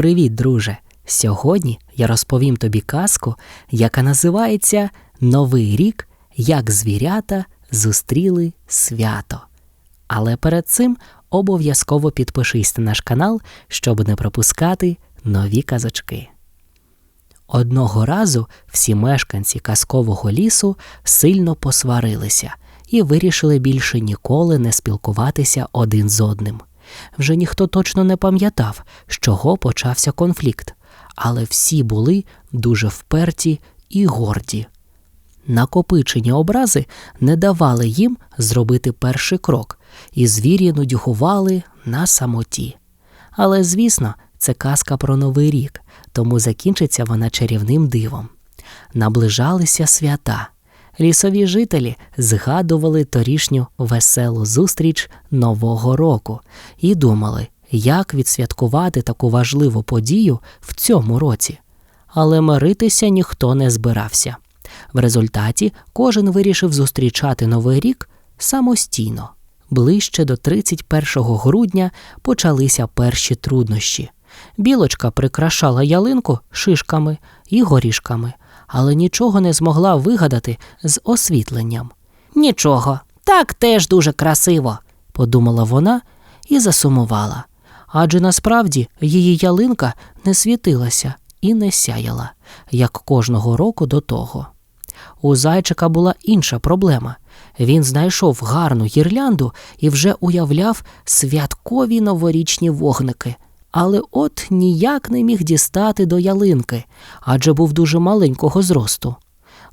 Привіт, друже! Сьогодні я розповім тобі казку, яка називається Новий рік, як звірята зустріли свято. Але перед цим обов'язково підпишись на наш канал, щоб не пропускати нові казочки. Одного разу всі мешканці казкового лісу сильно посварилися і вирішили більше ніколи не спілкуватися один з одним. Вже ніхто точно не пам'ятав, з чого почався конфлікт, але всі були дуже вперті і горді. Накопичені образи не давали їм зробити перший крок, і звірі нудьгували на самоті. Але, звісно, це казка про новий рік, тому закінчиться вона чарівним дивом. Наближалися свята. Лісові жителі згадували торішню веселу зустріч Нового року і думали, як відсвяткувати таку важливу подію в цьому році. Але миритися ніхто не збирався. В результаті кожен вирішив зустрічати Новий рік самостійно. Ближче до 31 грудня почалися перші труднощі. Білочка прикрашала ялинку шишками і горішками, але нічого не змогла вигадати з освітленням. Нічого, так теж дуже красиво, подумала вона і засумувала. Адже насправді її ялинка не світилася і не сяяла, як кожного року до того. У зайчика була інша проблема. Він знайшов гарну гірлянду і вже уявляв святкові новорічні вогники, але от ніяк не міг дістати до ялинки, адже був дуже маленького зросту.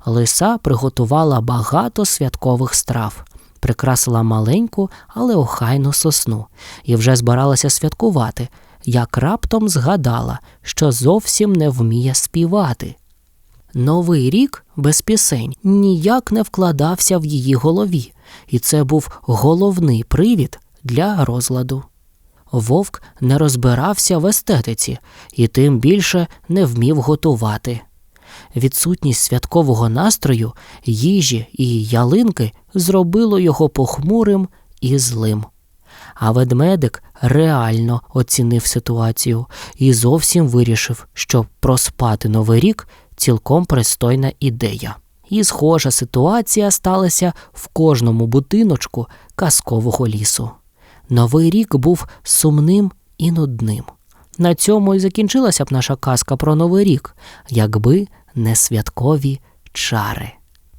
Лиса приготувала багато святкових страв, прикрасила маленьку, але охайну сосну і вже збиралася святкувати, як раптом згадала, що зовсім не вміє співати. Новий рік без пісень ніяк не вкладався в її голові, і це був головний привід для розладу. Вовк не розбирався в естетиці і тим більше не вмів готувати. Відсутність святкового настрою, їжі і ялинки зробило його похмурим і злим. А ведмедик реально оцінив ситуацію і зовсім вирішив, що проспати новий рік цілком пристойна ідея. І схожа ситуація сталася в кожному будиночку казкового лісу. Новий рік був сумним і нудним. На цьому і закінчилася б наша казка про новий рік, якби не святкові чари.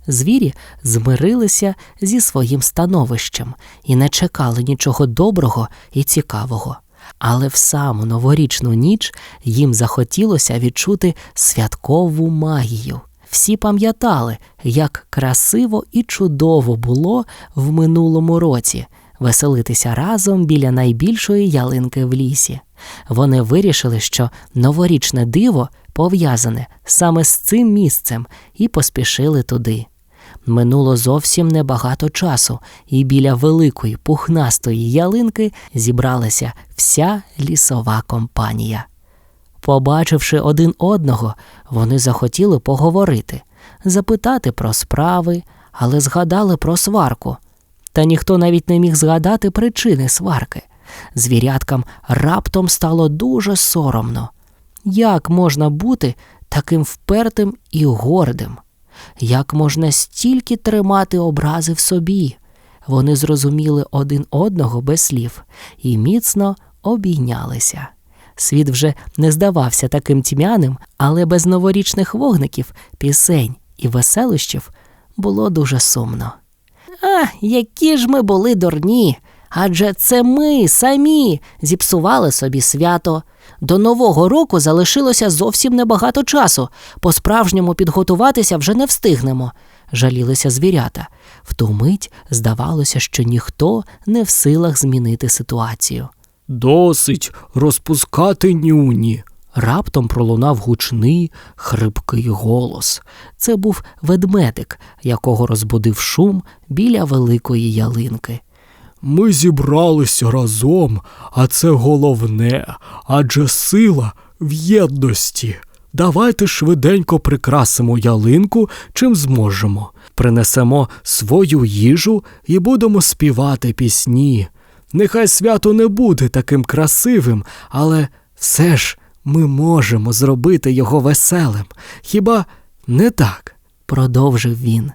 Звірі змирилися зі своїм становищем і не чекали нічого доброго і цікавого. Але в саму новорічну ніч їм захотілося відчути святкову магію. Всі пам'ятали, як красиво і чудово було в минулому році веселитися разом біля найбільшої ялинки в лісі. Вони вирішили, що новорічне диво пов'язане саме з цим місцем, і поспішили туди. Минуло зовсім небагато часу, і біля великої пухнастої ялинки зібралася вся лісова компанія. Побачивши один одного, вони захотіли поговорити, запитати про справи, але згадали про сварку. Та ніхто навіть не міг згадати причини сварки. Звіряткам раптом стало дуже соромно. Як можна бути таким впертим і гордим? Як можна стільки тримати образи в собі? Вони зрозуміли один одного без слів і міцно обійнялися. Світ вже не здавався таким тьмяним, але без новорічних вогників, пісень і веселощів було дуже сумно. А, які ж ми були дурні! Адже це ми самі зіпсували собі свято. До Нового року залишилося зовсім небагато часу. По справжньому підготуватися вже не встигнемо, жалілися звірята. В ту мить здавалося, що ніхто не в силах змінити ситуацію. Досить розпускати нюні. Раптом пролунав гучний, хрипкий голос. Це був ведмедик, якого розбудив шум біля великої ялинки. Ми зібралися разом, а це головне, адже сила в єдності. Давайте швиденько прикрасимо ялинку, чим зможемо. Принесемо свою їжу і будемо співати пісні. Нехай свято не буде таким красивим, але все ж ми можемо зробити його веселим. Хіба не так? продовжив він.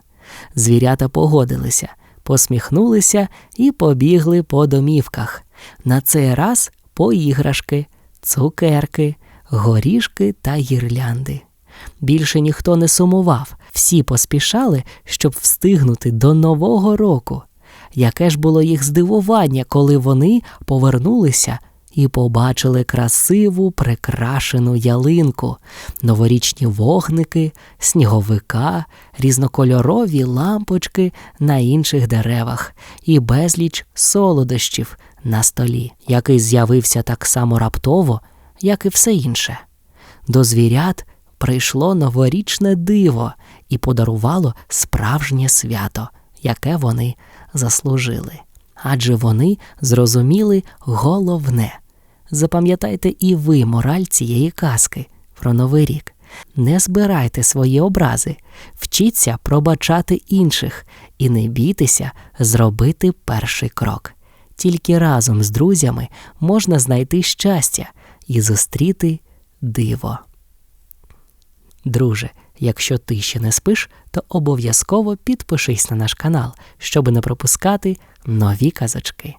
Звірята погодилися, посміхнулися і побігли по домівках. На цей раз по іграшки, цукерки, горішки та гірлянди. Більше ніхто не сумував, всі поспішали, щоб встигнути до Нового року. Яке ж було їх здивування, коли вони повернулися і побачили красиву прикрашену ялинку, новорічні вогники, сніговика, різнокольорові лампочки на інших деревах і безліч солодощів на столі, який з'явився так само раптово, як і все інше. До звірят прийшло новорічне диво і подарувало справжнє свято, яке вони заслужили. Адже вони зрозуміли головне. Запам'ятайте і ви мораль цієї казки про Новий рік. Не збирайте свої образи, вчіться пробачати інших і не бійтеся зробити перший крок. Тільки разом з друзями можна знайти щастя і зустріти диво. Друже, якщо ти ще не спиш, то обов'язково підпишись на наш канал, щоб не пропускати нові казочки.